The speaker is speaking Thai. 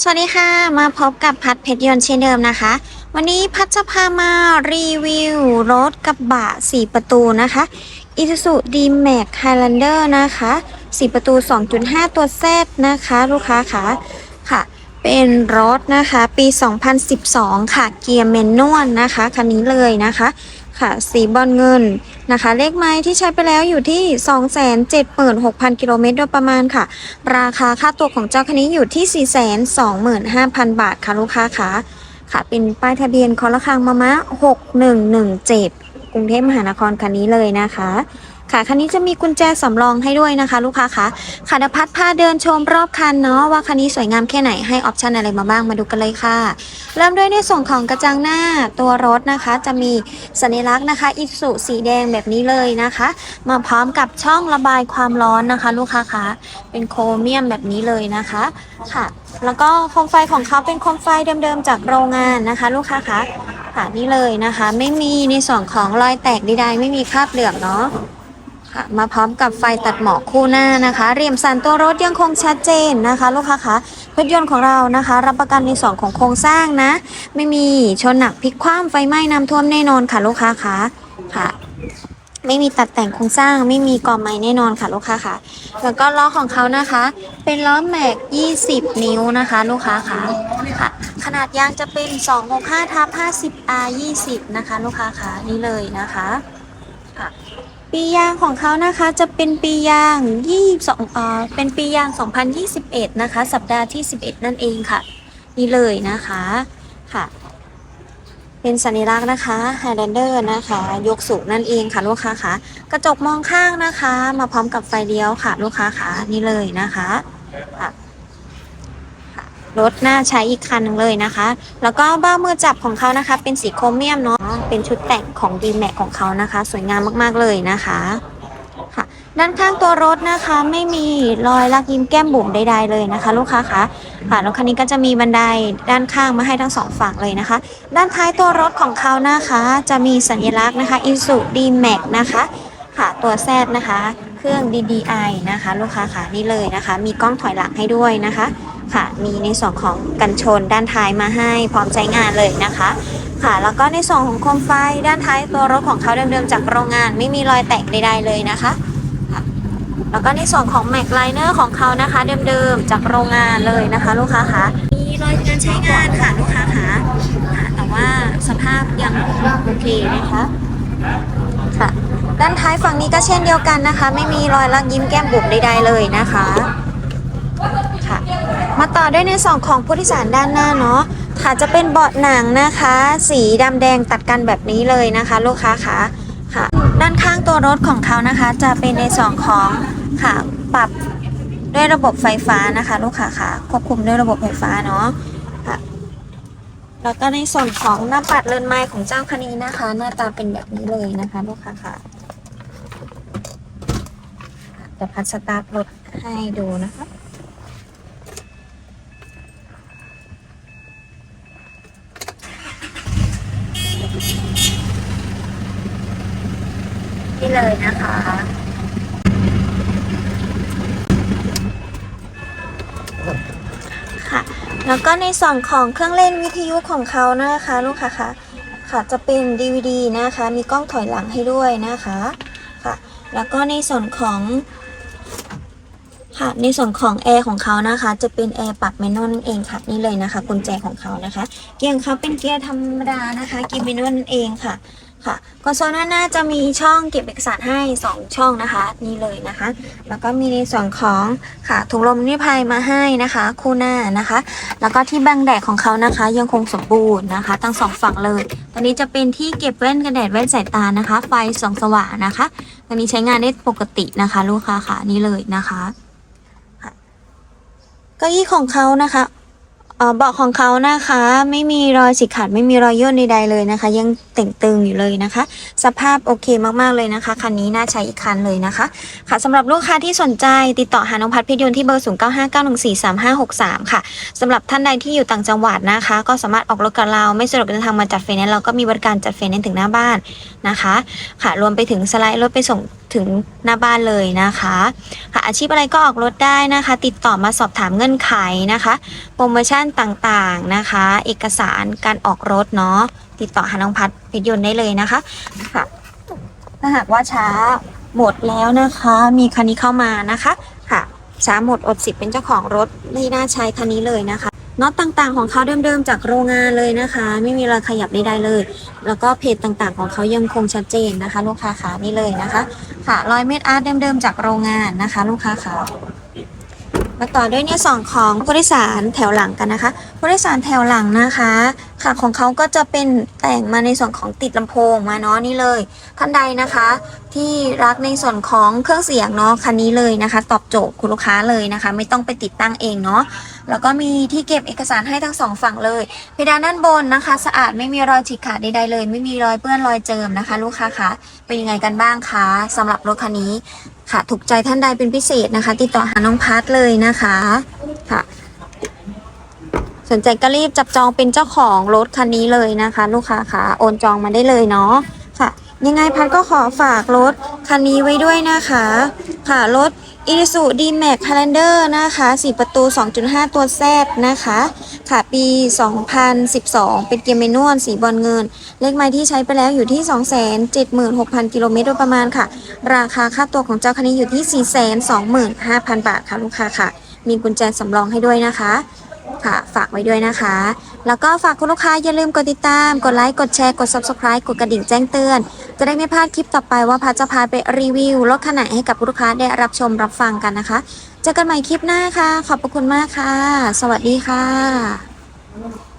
สวัสดีค่ะ มาพบกับพัดเพชรยนต์เช่นเดิมนะคะ วันนี้พัดจะพามารีวิวรถกระบะ 4 ประตูนะคะ Isuzu D-Max Highlander นะคะ 4 ประตู 2.5 ตัว Z นะคะ ลูกค้าค่ะค่ะ เป็นรถนะคะ ปี 2012 ค่ะ เกียร์แมนนวลนะคะ คันนี้เลยนะคะ ค่ะ สีบอลเงินนะคะ เลขไม้ที่ใช้ไปแล้วอยู่ที่ 276,000 กิโลเมตรโดยประมาณค่ะ ราคาค่าตัวของเจ้าคันนี้อยู่ที่ 425,000 บาทค่ะลูกค้าค่ะ ค่ะ เป็นป้ายทะเบียนคอละคังมามะ 6117 กรุงเทพมหานครคันนี้เลยนะคะ ค่ะคันนี้จะมีกุญแจสำรองให้ด้วยนะคะ ลูกค้าคะค่ะเดยวพัดพาเดินชมรอบคันเนาะว่าคันนี้สวยงามแค่ไหนให้ออปชันอะไรมาบ้างมาดูกันเลยค่ะ เริ่มด้วยในส่วนของกระจังหน้าตัวรถนะคะ จะมีสัญลักษณ์นะคะอิสุสีแดงแบบนี้เลยนะคะ มาพร้อมกับช่องระบายความร้อนนะคะ ลูกค้าคะเป็นโครเมียมแบบนี้เลยนะคะค่ะ แล้วก็โคมไฟของเขาเป็นโคมไฟเดิมๆจากโรงงานนะคะ ลูกค้าคะค่ะนี่เลยนะคะ ไม่มีในส่วนของรอยแตกใดๆไม่มีคราบเหลืองเนาะ ค่ะมาพร้อมกับไฟตัดหมอกคู่หน้านะคะเรียมสันตัวรถยังคงชัดเจนนะคะ ลูกค้าคะรถยนต์ของเรานะคะ รับประกันในส่วนของโครงสร้างนะ ไม่มีชนหนักพลิกคว่ำไฟไหม้น้ำท่วมแน่นอนค่ะลูกค้าคะค่ะ ไม่มีตัดแต่งโครงสร้าง ไม่มีกอไม้แน่นอนค่ะลูกค้าค่ะ แล้วก็ล้อของเขานะคะ เป็นล้อแม็ก 20 นิ้วนะคะ ลูกค้าค่ะค่ะ ขนาดยางจะเป็น 265ทับ50 R 20นะคะ ลูกค้าค่ะนี่เลยนะคะค่ะ ปียางของเขานะคะจะเป็นปียาง 22เอ่อเป็นปียาง 2021 นะคะ สัปดาห์ที่ 11 นั่นเองค่ะ นี่เลยนะคะค่ะ เป็นสัญลักษณ์นะคะ Highlander นะคะ ยกสูงนั่นเองค่ะลูกค้าคะกระจกมองข้างนะคะ มาพร้อมกับไฟเลี้ยวค่ะ ลูกค้าคะนี่เลยนะคะค่ะ รถน่าใช้อีกคันหนึงเลยนะคะ แล้วก็เบ้ามือจับของเขานะคะ เป็นสีโครเมียมเนาะ เป็นชุดแต่งของ d m a x ของเขานะคะ สวยงามมากๆเลยนะคะค่ะ ด้านข้างตัวรถนะคะ ไม่มีรอยลักยิ้มแก้มบุ๋มใดๆเลยนะคะ ลูกค้าคะค่ะรถคันนี้ก็จะมีบันไดด้านข้างมาให้ทั้งสองฝั่งเลยนะคะ ด้านท้ายตัวรถของเขานะคะ จะมีสัญลักษณ์นะคะ i s u D-Max นะคะค่ะตัวแซดนะคะ เครื่อง DDI นะคะ ลูกค้าค่ะนี่เลยนะคะ มีกล้องถอยหลังให้ด้วยนะคะ ค่ะ มีในส่วนของกันชนด้านท้ายมาให้พร้อมใช้งานเลยนะคะ ค่ะ แล้วก็ในส่วนของโคมไฟด้านท้ายตัวรถของเขาเดิมๆจากโรงงาน ไม่มีรอยแตกใดๆเลยนะคะค่ะแล้วก็ในส่วนของแม็กไลเนอร์ของเขานะคะ เดิมๆจากโรงงานเลยนะคะ ลูกค้าคะมีรอยการใช้งานค่ะลูกค้าคะค่ะแต่ว่าสภาพยังโอเคนะคะค่ะ ด้านท้ายฝั่งนี้ก็เช่นเดียวกันนะคะ ไม่มีรอยลักยิ้มแก้มบุ๋มใดๆเลยนะคะค่ะ มาต่อด้วยในส่วนของผู้โดยสารด้านหน้าเนาะค่ะจะเป็นเบาะหนังนะคะ สีดำแดงตัดกันแบบนี้เลยนะคะ ลูกค้าคะค่ะ ด้านข้างตัวรถของเขานะคะ จะเป็นในส่วนของค่ะปรับด้วยระบบไฟฟ้านะคะ ลูกค้าค่ะควบคุมด้วยระบบไฟฟ้าเนาะค่ะแล้วก็ในส่วนของหน้าปัดเรือนไม้ของเจ้าคันนี้นะคะ หน้าตาเป็นแบบนี้เลยนะคะ ลูกค้าค่ะค่ะจะพัดสตาร์ทรถให้ดูนะคะ นี่เลยนะคะ ค่ะ แล้วก็ในส่วนของเครื่องเล่นวิทยุของเขานะคะ ลูกค้าคะค่ะจะเป็น DVD นะคะ มีกล้องถอยหลังให้ด้วยนะคะค่ะ แล้วก็ในส่วนของค่ะในส่วนของแอร์ของเขานะคะ จะเป็นแอร์ปรับแมนนวลนั่นเองค่ะนี่เลยนะคะกุญแจของเขานะคะ เกียร์เขาเป็นเกียร์ธรรมดานะคะเกียร์แมนนวลนั่นเองค่ะ ค่ะคอนโซลด้านหน้าจะมีช่องเก็บเอกสารให้ 2 ช่องนะคะ นี่เลยนะคะ แล้วก็มีในส่วนของค่ะถุงลมนิรภัยมาให้นะคะ คู่หน้านะคะ แล้วก็ที่บังแดดของเขานะคะ ยังคงสมบูรณ์นะคะทั้งสองฝั่งเลย ตอนนี้จะเป็นที่เก็บแว่นกันแดดแว่นสายตานะคะ ไฟส่องสว่างนะคะตอนนี้ใช้งานได้ปกตินะคะ ลูกค้าค่ะนี่เลยนะคะเก้าอี้ของเขานะคะ ออเบาะของเขานะคะ ไม่มีรอยฉีกขาดไม่มีรอยย่นใดๆเลยนะคะ ยังเต่งตึงอยู่เลยนะคะ สภาพโอเคมากๆเลยนะคะคันนี้น่าใช้อีกคันเลยนะคะ ค่ะสำหรับลูกค้าที่สนใจติดต่อหาน้องพัดพิยนต์ที่เบอร์ 0959143563 ค่ะสำหรับท่านใดที่อยู่ต่างจังหวัดนะคะ ก็สามารถออกรถกับเราไม่สะดวกเดินทางมาจัดไฟแนนซ์เราก็มีบริการจัดไฟแนนซ์ถึงหน้าบ้านนะคะ ค่ะรวมไปถึงสไลด์รถไปส่ง ถึงหน้าบ้านเลยนะคะค่ะอาชีพอะไรก็ออกรถได้นะคะ ติดต่อมาสอบถามเงื่อนไขนะคะ โปรโมชั่นต่างๆนะคะ เอกสารการออกรถเนาะติดต่อหาน้องพัดเพชรยนต์ได้เลยนะคะค่ะถ้าหากว่าช้าหมดแล้วนะคะ มีคันนี้เข้ามานะคะ ค่ะช้าหมดอดสิทธิ์เป็นเจ้าของรถไม่น่าใช้คันนี้เลยนะคะ น็อตต่างๆของเขาเดิมๆจากโรงงานเลยนะคะ ไม่มีอะไรขยับใดๆเลย แล้วก็เพจต่างๆของเขายังคงชัดเจนนะคะ ลูกค้าขานี่เลยนะคะค่ะรอยเม็ดอาร์ตเดิมๆจากโรงงานนะคะ ลูกค้าขามาต่อด้วยในส่วนของผู้โดยสารแถวหลังกันนะคะ ผู้โดยสารแถวหลังนะคะค่ะของเขาก็จะเป็นแต่งมาในส่วนของติดลำโพงมาเนาะนี่เลยท่านใดนะคะ ที่รักในส่วนของเครื่องเสียงเนาะคันนี้เลยนะคะ ตอบโจทย์คุณลูกค้าเลยนะคะ ไม่ต้องไปติดตั้งเองเนาะแล้วก็มีที่เก็บเอกสารให้ทั้งสองฝั่งเลยเพดานด้านบนนะคะ สะอาดไม่มีรอยฉีกขาดใดๆเลย ไม่มีรอยเปื้อนรอยเจิมนะคะ ลูกค้าคะเป็นยังไงกันบ้างคะสำหรับรถคันนี้ค่ะ ถูกใจท่านใดเป็นพิเศษนะคะ ติดต่อหาน้องพัทเลยนะคะค่ะ สนใจก็รีบจับจองเป็นเจ้าของรถคันนี้เลยนะคะ ลูกค้าค่ะโอนจองมาได้เลยเนาะค่ะ ยังไงพัดก็ขอฝากรถคันนี้ไว้ด้วยนะคะ ค่ะรถ i s u d m a x Highlander นะคะ 4 ประตู 2.5 ตัว Z นะคะ ค่ะ ปี 2012 เป็นเกียร์แมนนวล สีบอลเงิน เลขไม้ที่ใช้ไปแล้วอยู่ที่ 276,000 กิโลเมตรโดยประมาณค่ะ ราคาค่าตัวของเจ้าคันนี้อยู่ที่ 425,000 บาทค่ะ ลูกค้าค่ะ มีกุญแจสำรองให้ด้วยนะคะ ค่ะ ฝากไว้ด้วยนะคะ แล้วก็ฝากคุณลูกค้าอย่าลืมกดติดตาม กดไลค์ กดแชร์ กด subscribe กดกระดิ่งแจ้งเตือน จะได้ไม่พลาดคลิปต่อไปว่าพัดจะพาไปรีวิวรถขนาดให้กับคุณลูกค้าได้รับชมรับฟังกันนะคะ เจอกันใหม่คลิปหน้าค่ะ ขอบพระคุณมากค่ะ สวัสดีค่ะ